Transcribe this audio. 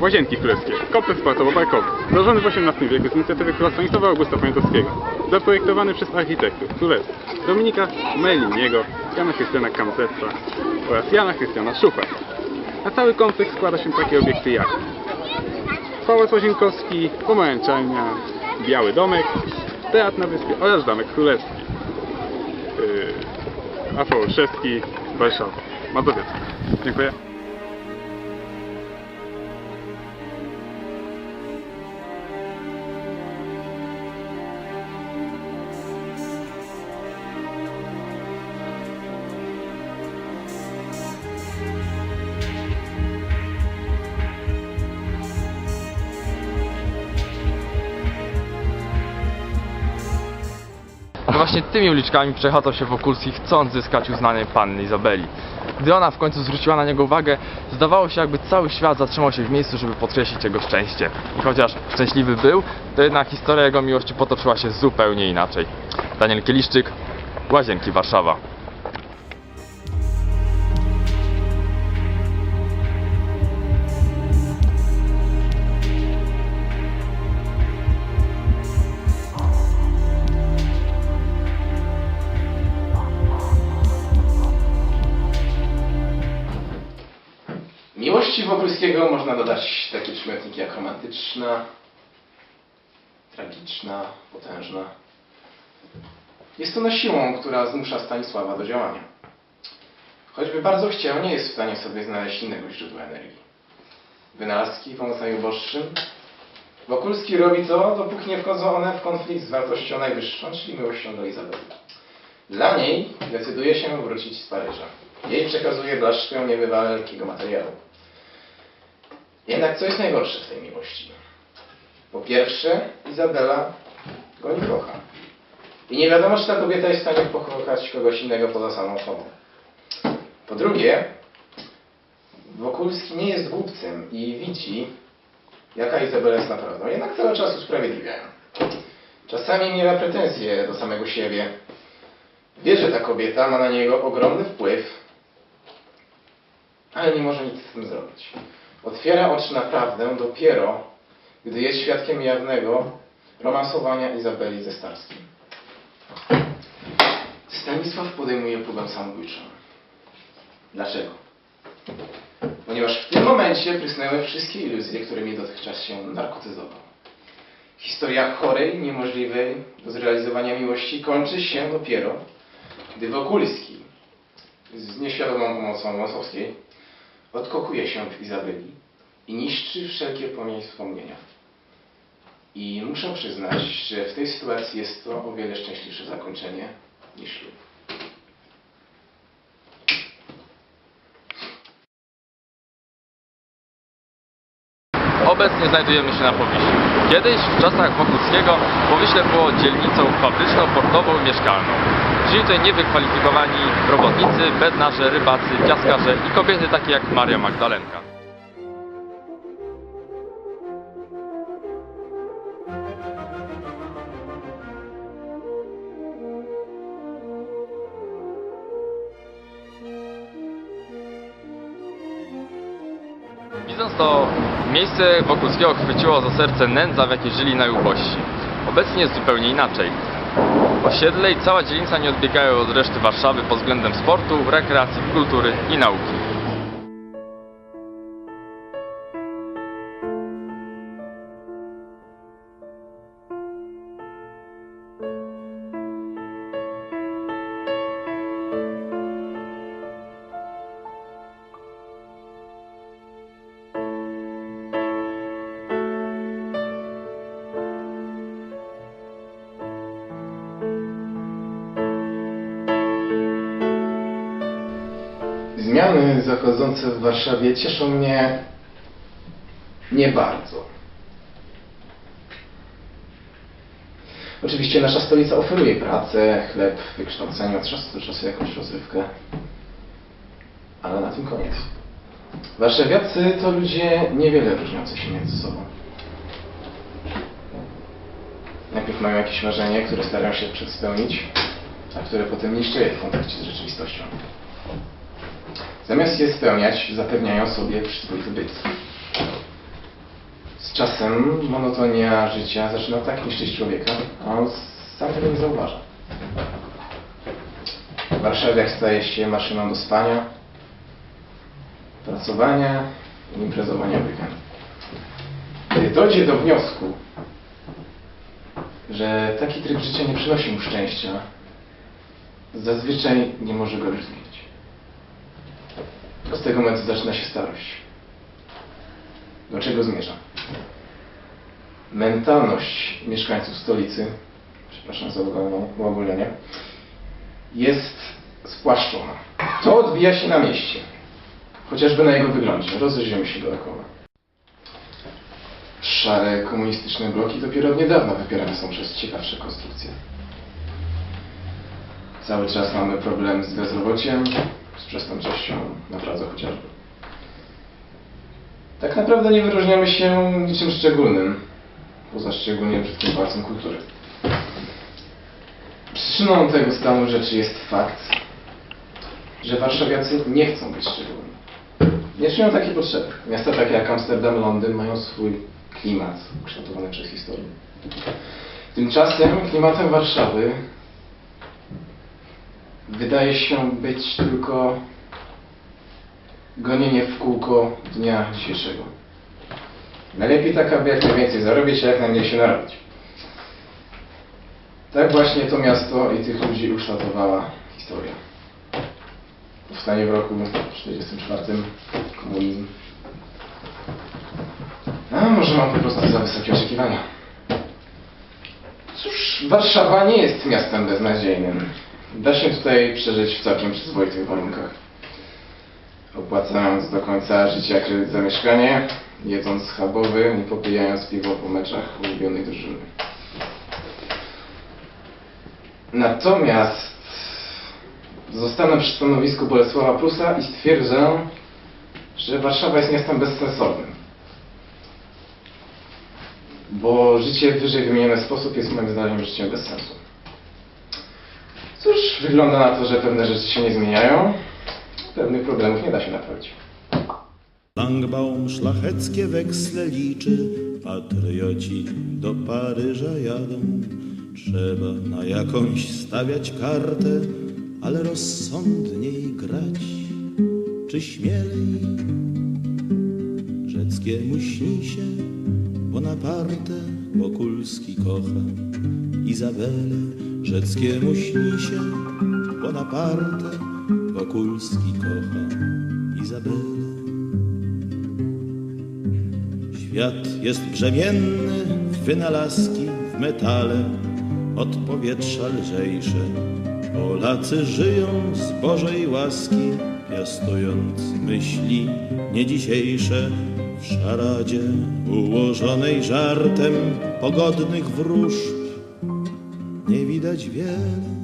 Łazienki Królewskie. Kompleks sportowo-parkowy. Założony w XVIII wieku z inicjatywy króla Stanisława Augusta Poniatowskiego. Zaprojektowany przez architektów królewskich Dominika Meliniego, Jana Chrystiana Kamceca oraz Jana Chrystiana Szucha. Na cały kompleks składa się takie obiekty jak Pałac Łazienkowski, Pomarańczalnia, Biały Domek, Teatr na Wyspie oraz Zamek Królewski. Yy, Rafał Olszewski, Warszawa, Mazowiecka. Dziękuję. Właśnie tymi uliczkami przechadzał się Wokulski chcąc zyskać uznanie panny Izabeli. Gdy ona w końcu zwróciła na niego uwagę, zdawało się jakby cały świat zatrzymał się w miejscu, żeby podkreślić jego szczęście. I chociaż szczęśliwy był, to jednak historia jego miłości potoczyła się zupełnie inaczej. Daniel Kieliszczyk, Łazienki Warszawa. Wokulskiego można dodać takie przymiotniki jak romantyczna, tragiczna, potężna. Jest ona siłą, która zmusza Stanisława do działania. Choćby bardzo chciał, nie jest w stanie sobie znaleźć innego źródła energii. Wynalazki pomóc najuboższym. Wokulski robi to, dopóki nie wchodzą one w konflikt z wartością najwyższą, czyli miłością do Izabeli. Dla niej decyduje się wrócić z Paryża. Jej przekazuje blaszkę niebywale materiału. Jednak co jest najgorsze w tej miłości? Po pierwsze, Izabela go nie kocha. I nie wiadomo, czy ta kobieta jest w stanie pokochać kogoś innego poza samą sobą. Po drugie, Wokulski nie jest głupcem i widzi, jaka Izabela jest naprawdę. Jednak cały czas usprawiedliwia ją. Czasami miewa pretensje do samego siebie. Wie, że ta kobieta ma na niego ogromny wpływ, ale nie może nic z tym zrobić. Otwiera oczy na prawdę dopiero, gdy jest świadkiem jawnego romansowania Izabeli ze Starskim. Stanisław podejmuje próbę samobójczą. Dlaczego? Ponieważ w tym momencie prysnęły wszystkie iluzje, którymi dotychczas się narkotyzował. Historia chorej, niemożliwej do zrealizowania miłości kończy się dopiero, gdy Wokulski z nieświadomą pomocą Łąsowskiej odkokuje się w Izabeli i niszczy wszelkie płomienie wspomnienia. I muszę przyznać, że w tej sytuacji jest to o wiele szczęśliwsze zakończenie niż ślub. Obecnie znajdujemy się na Powiślu. Kiedyś, w czasach Wokulskiego, Powiśle było dzielnicą fabryczną, portową i mieszkalną. Żyli tutaj niewykwalifikowani robotnicy, bednarze, rybacy, piaskarze i kobiety takie jak Maria Magdalenka. Widząc to miejsce Wokulskiego chwyciło za serce nędza, w jakiej żyli najubożsi. Obecnie jest zupełnie inaczej. Osiedle i cała dzielnica nie odbiegają od reszty Warszawy pod względem sportu, rekreacji, kultury i nauki. Zmiany zachodzące w Warszawie cieszą mnie nie bardzo. Oczywiście nasza stolica oferuje pracę, chleb, wykształcenie, od czasu do czasu jakąś rozrywkę. Ale na tym koniec. Warszawiacy to ludzie niewiele różniący się między sobą. Najpierw mają jakieś marzenie, które starają się przedspełnić, a które potem niszczy je w kontakcie z rzeczywistością. Zamiast je spełniać, zapewniają sobie przyzwoity byt. Czasem monotonia życia zaczyna tak niszczyć człowieka, a on sam tego nie zauważa. Warszawiak staje się maszyną do spania, pracowania i imprezowania w weekend. Gdy dojdzie do wniosku, że taki tryb życia nie przynosi mu szczęścia, zazwyczaj nie może go już zmienić. Z tego momentu zaczyna się starość. Do czego zmierzam? Mentalność mieszkańców stolicy, przepraszam za uogólnienie, jest spłaszczona. To odbija się na mieście. Chociażby na jego wyglądzie. Rozejrzyjmy się dookoła. Szare komunistyczne bloki dopiero od niedawna wypierane są przez ciekawsze konstrukcje. Cały czas mamy problem z bezrobociem, z przestępczością na Pradze chociażby. Tak naprawdę nie wyróżniamy się niczym szczególnym, poza szczególnie brzydkim pałacem kultury. Przyczyną tego stanu rzeczy jest fakt, że warszawiacy nie chcą być szczególni. Nie czują takiej potrzeby. Miasta takie jak Amsterdam, Londyn mają swój klimat ukształtowany przez historię. Tymczasem klimatem Warszawy wydaje się być tylko gonienie w kółko dnia dzisiejszego. Najlepiej tak, aby jak najwięcej zarobić, a jak najmniej się narobić. Tak właśnie to miasto i tych ludzi ukształtowała historia. Powstanie w roku 1944, komunizm. A może mam po prostu za wysokie oczekiwania. Cóż, Warszawa nie jest miastem beznadziejnym. Da się tutaj przeżyć w całkiem przyzwoitych warunkach. Opłacając do końca życia kredyt za mieszkanie, jedząc schabowy i popijając piwo po meczach ulubionej drużyny. Natomiast zostanę przy stanowisku Bolesława Prusa i stwierdzę, że Warszawa jest miastem bezsensownym. Bo życie w wyżej wymieniony sposób jest moim zdaniem życiem bez sensu. Cóż, wygląda na to, że pewne rzeczy się nie zmieniają. Pewnych problemów nie da się naprawić. Langbaum szlacheckie weksle liczy, patrioci do Paryża jadą. Trzeba na jakąś stawiać kartę, ale rozsądniej grać, czy śmielej. Rzeckiemu śni się Bonaparte, Wokulski kocha Izabelę. Rzeckiemu śni się Bonaparte, Wokulski kocha Izabelę. Świat jest brzemienny w wynalazki, w metale, od powietrza lżejsze. Polacy żyją z Bożej łaski, piastując myśli nie dzisiejsze. W szaradzie ułożonej żartem pogodnych wróżb nie widać wiele